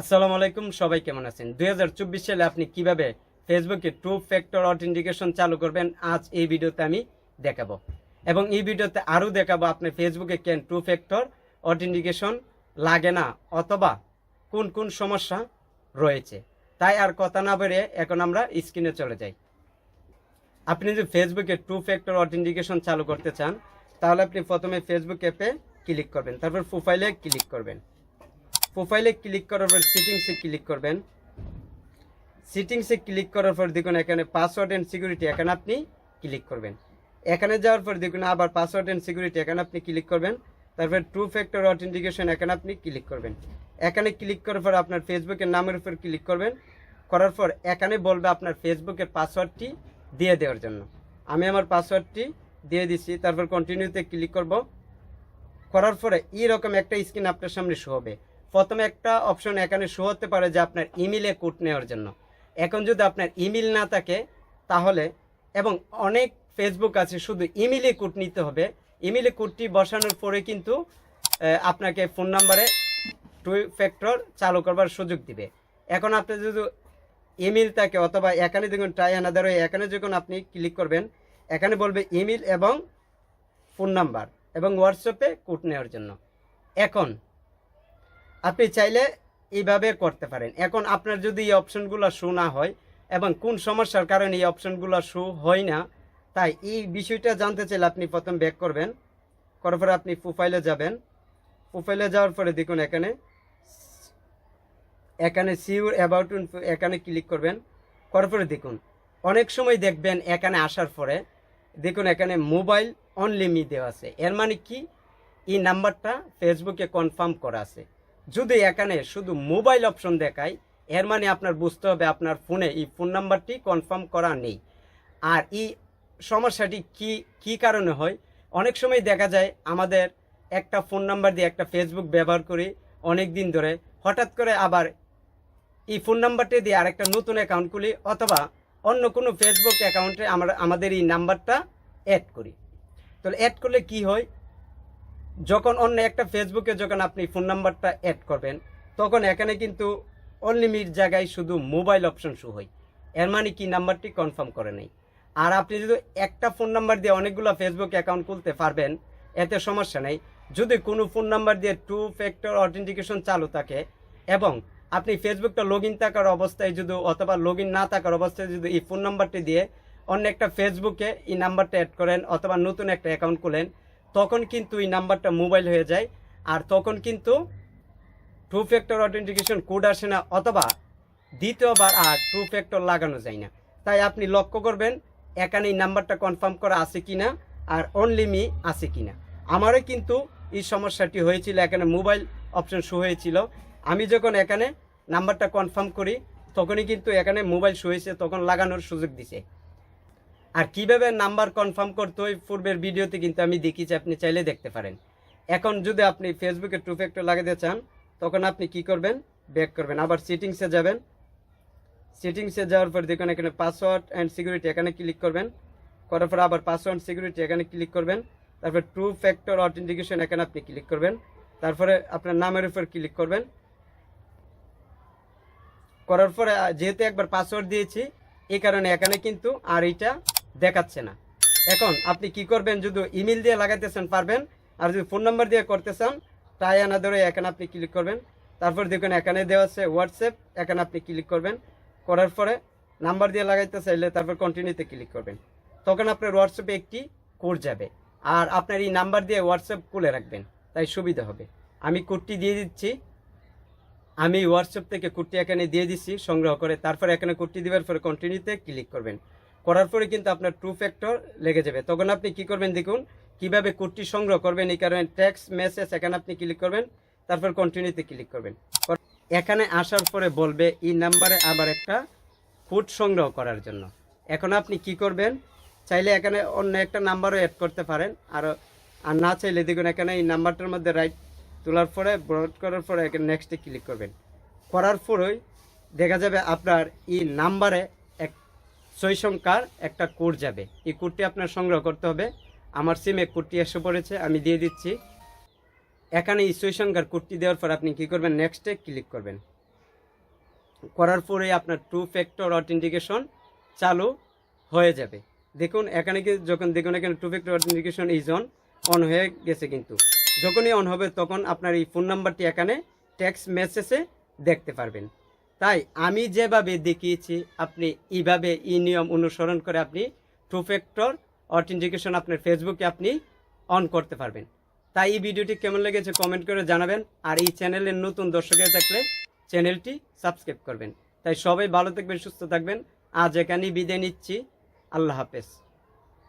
আসসালামু আলাইকুম, সবাই কেমন আছেন? দুই হাজার চব্বিশ সালে আপনি কীভাবে ফেসবুকে টু ফ্যাক্টর অথেন্টিকেশন চালু করবেন, আজ এই ভিডিওতে আমি দেখাবো। এবং এই ভিডিওতে আরও দেখাবো আপনি ফেসবুকে কেন টু ফ্যাক্টর অথেন্টিকেশন লাগে না অথবা কোন কোন সমস্যা রয়েছে। তাই আর কথা না বেরিয়ে এখন আমরা স্ক্রিনে চলে যাই। আপনি যদি ফেসবুকে টু ফ্যাক্টর অথেন্টিকেশন চালু করতে চান, তাহলে আপনি প্রথমে ফেসবুক অ্যাপে ক্লিক করবেন, তারপর প্রোফাইলে ক্লিক করবেন। প্রোফাইলে ক্লিক করার পর সেটিংসে ক্লিক করবেন। সেটিংসে ক্লিক করার পর দেখুন এখানে পাসওয়ার্ড অ্যান্ড সিকিউরিটি এখানে আপনি ক্লিক করবেন। এখানে যাওয়ার পর দেখুন আবার পাসওয়ার্ড অ্যান্ড সিকিউরিটি এখানে আপনি ক্লিক করবেন। তারপর টু ফ্যাক্টর অথেন্টিকেশন এখানে আপনি ক্লিক করবেন। এখানে ক্লিক করার পর আপনার ফেসবুকের নামের উপর ক্লিক করবেন। করার পর এখানে বলবে আপনার ফেসবুকের পাসওয়ার্ডটি দিয়ে দেওয়ার জন্য। আমি আমার পাসওয়ার্ডটি দিয়ে দিচ্ছি তারপর কন্টিনিউতে ক্লিক করব। করার পরে এইরকম একটা স্ক্রিন আপনার সামনে শো হবে। প্রথমে একটা অপশন এখানে শো হতে পারে যে আপনার ইমেলে কোড নেওয়ার জন্য। এখন যদি আপনার ইমেল না থাকে, তাহলে এবং অনেক ফেসবুক আছে, শুধু ইমেলে কোড নিতে হবে। ইমেলে কোডটি বসানোর পরে কিন্তু আপনাকে ফোন নাম্বারে টু ফ্যাক্টর চালু করবার সুযোগ দিবে। এখন আপনি যদি ইমেল থাকে, অথবা এখানে দেখুন ট্রাই আনাদার হয়ে এখানে যখন আপনি ক্লিক করবেন, এখানে বলবে ইমেল এবং ফোন নাম্বার এবং হোয়াটসঅ্যাপে কোড নেওয়ার জন্য। এখন আপনি চাইলে এইভাবে করতে পারেন। এখন আপনার যদি এই অপশনগুলো শো না হয় এবং কোন সমস্যার কারণে এই অপশনগুলো শো হয় না, তাই এই বিষয়টা জানতে চাইলে আপনি প্রথম ব্যাক করবেন। করার পরে আপনি প্রোফাইলে যাবেন। প্রোফাইলে যাওয়ার পরে দেখুন এখানে এখানে সিউর অ্যাবাউট এখানে ক্লিক করবেন। করার পরে দেখুন, অনেক সময় দেখবেন এখানে আসার পরে দেখুন এখানে মোবাইল অনলিমি দেওয়া আছে। এর মানে কি? এই নাম্বারটা ফেসবুকে কনফার্ম করা আছে। যদি এখানে শুধু মোবাইল অপশন দেখায়, এর মানে আপনার বুঝতে হবে আপনার ফোনে এই ফোন নাম্বারটি কনফার্ম করা নেই। আর এই সমস্যাটি কি কি কারণে হয়? অনেক সময় দেখা যায় আমাদের একটা ফোন নাম্বার দিয়ে একটা ফেসবুক ব্যবহার করি অনেক দিন ধরে। হঠাৎ করে আবার এই ফোন নাম্বারটি দিয়ে আরেকটা নতুন অ্যাকাউন্ট খুলি অথবা অন্য কোনো ফেসবুক অ্যাকাউন্টে আমরা, আমাদের এই নাম্বারটা অ্যাড করি। তো অ্যাড করলে কি হয়? যখন অন্য একটা ফেসবুকে যখন আপনি ফোন নাম্বারটা অ্যাড করবেন, তখন এখানে কিন্তু অনলিমিট জায়গায় শুধু মোবাইল অপশন শো হয়। এর মানে কি? নাম্বারটি কনফার্ম করে নেই। আর আপনি যদি একটা ফোন নাম্বার দিয়ে অনেকগুলো ফেসবুক অ্যাকাউন্ট খুলতে পারবেন, এতে সমস্যা নেই। যদি কোনো ফোন নাম্বার দিয়ে টু ফ্যাক্টর অথেন্টিকেশন চালু থাকে এবং আপনি ফেসবুকটা লগ ইন থাকার অবস্থায় যদি অথবা লগ ইন না থাকার অবস্থায় যদি এই ফোন নাম্বারটি দিয়ে অন্য একটা ফেসবুকে এই নাম্বারটা অ্যাড করেন অথবা নতুন একটা অ্যাকাউন্ট খুলেন তখন কিন্তু এই নাম্বারটা মোবাইল হয়ে যায়। আর তখন কিন্তু টু ফ্যাক্টর অথেন্টিকেশন কোড আসে না, অথবা দ্বিতীয়বার আর টু ফ্যাক্টর লাগানো যায় না। তাই আপনি লক্ষ্য করবেন, এখানে এই নাম্বারটা কনফার্ম করা আছে কি না আর অনলি মি আছে কি না আমারও কিন্তু এই সমস্যাটি হয়েছিল, এখানে মোবাইল অপশন শো হয়েছিল। আমি যখন এখানে নাম্বারটা কনফার্ম করি, তখনই কিন্তু এখানে মোবাইল শো হয়েছে, তখন লাগানোর সুযোগ দিছে। আর কীভাবে নাম্বার কনফার্ম করতে হয় পূর্বের ভিডিওতে কিন্তু আমি দেখিয়েছি, আপনি চাইলে দেখতে পারেন। এখন যদি আপনি ফেসবুকে টু ফ্যাক্টর লাগাতে চান, তখন আপনি কি করবেন? ব্যাক করবেন। আবার সিটিংসে যাবেন। সেটিংসে যাওয়ার পর দেখুন, এখানে পাসওয়ার্ড অ্যান্ড সিকিউরিটি এখানে ক্লিক করবেন। করার পর আবার পাসওয়ার্ড সিকিউরিটি এখানে ক্লিক করবেন। তারপর টু ফ্যাক্টর অথেন্টিকেশন এখানে আপনি ক্লিক করবেন। তারপরে আপনার নামের উপর ক্লিক করবেন। করার পরে যেহেতু একবার পাসওয়ার্ড দিয়েছি, এই কারণে এখানে কিন্তু আর এইটা দেখাচ্ছে না। এখন আপনি কি করবেন? যদি ইমেল দিয়ে লাগাইতেছেন, পারবেন। আর যদি ফোন নাম্বার দিয়ে করতে চান তাই আনা ধরে এখানে আপনি ক্লিক করবেন। তারপর দেখুন, এখানে দেওয়া আছে হোয়াটসঅ্যাপ এখানে আপনি ক্লিক করবেন। করার পরে নাম্বার দিয়ে লাগাইতে চাইলে তারপর কন্টিনিউতে ক্লিক করবেন। তখন আপনার হোয়াটসঅ্যাপে একটি কোড যাবে। আর আপনার এই নাম্বার দিয়ে হোয়াটসঅ্যাপ খুলে রাখবেন। তাই সুবিধা হবে। আমি কোডটি দিয়ে দিচ্ছি। আমি হোয়াটসঅ্যাপ থেকে কুর্তি এখানে দিয়ে দিচ্ছি, সংগ্রহ করে। তারপর এখানে কুর্তি দেওয়ার পরে কন্টিনিউতে ক্লিক করবেন। করার পরে কিন্তু আপনার টু ফ্যাক্টর লেগে যাবে। তখন আপনি কি করবেন দেখুন, কীভাবে কোডটি সংগ্রহ করবেন, এই কারণে ট্যাক্স মেসেজ এখানে আপনি ক্লিক করবেন, তারপর কন্টিনিউতে ক্লিক করবেন। এখানে আসার পরে বলবে, এই নাম্বারে আবার একটা কোড সংগ্রহ করার জন্য। এখন আপনি কি করবেন, চাইলে এখানে অন্য একটা নাম্বারও অ্যাড করতে পারেন। আর আর না চাইলে দেখুন এখানে এই নাম্বারটার মধ্যে রাইট তোলার পরে ব্রড করার পরে এখানে নেক্সটে ক্লিক করবেন। করার পরেই দেখা যাবে আপনার এই নাম্বারে ছয় একটা কোড যাবে। এই কোডটি আপনার সংগ্রহ করতে হবে। আমার সিমে কোডটি এসে পড়েছে, আমি দিয়ে দিচ্ছি। এখানে এই ছয় সংখ্যার কোডটি দেওয়ার পর আপনি কী করবেন? নেক্সটে ক্লিক করবেন। করার পরে আপনার টু ফ্যাক্টর অথেন্টিকেশন চালু হয়ে যাবে। দেখুন, এখানে কি যখন দেখুন, এখানে two factor authentication is on on হয়ে গেছে কিন্তু। যখনই অন হবে, তখন আপনার এই ফোন নাম্বারটি এখানে টেক্সট মেসেজে দেখতে পারবেন। তাই আমি যেভাবে দেখিয়েছি, আপনি এইভাবে এই নিয়ম অনুসরণ করে আপনি টু ফ্যাক্টর অথেন্টিকেশন আপনার ফেসবুকে আপনি অন করতে পারবেন। তাই এই ভিডিওটি কেমন লেগেছে কমেন্ট করে জানাবেন আর এই চ্যানেলের নতুন দর্শকের থাকলে চ্যানেলটি সাবস্ক্রাইব করবেন। তাই সবাই ভালো থাকবেন, সুস্থ থাকবেন। আজ এখানেই বিদায় নিচ্ছি। আল্লাহ হাফেজ।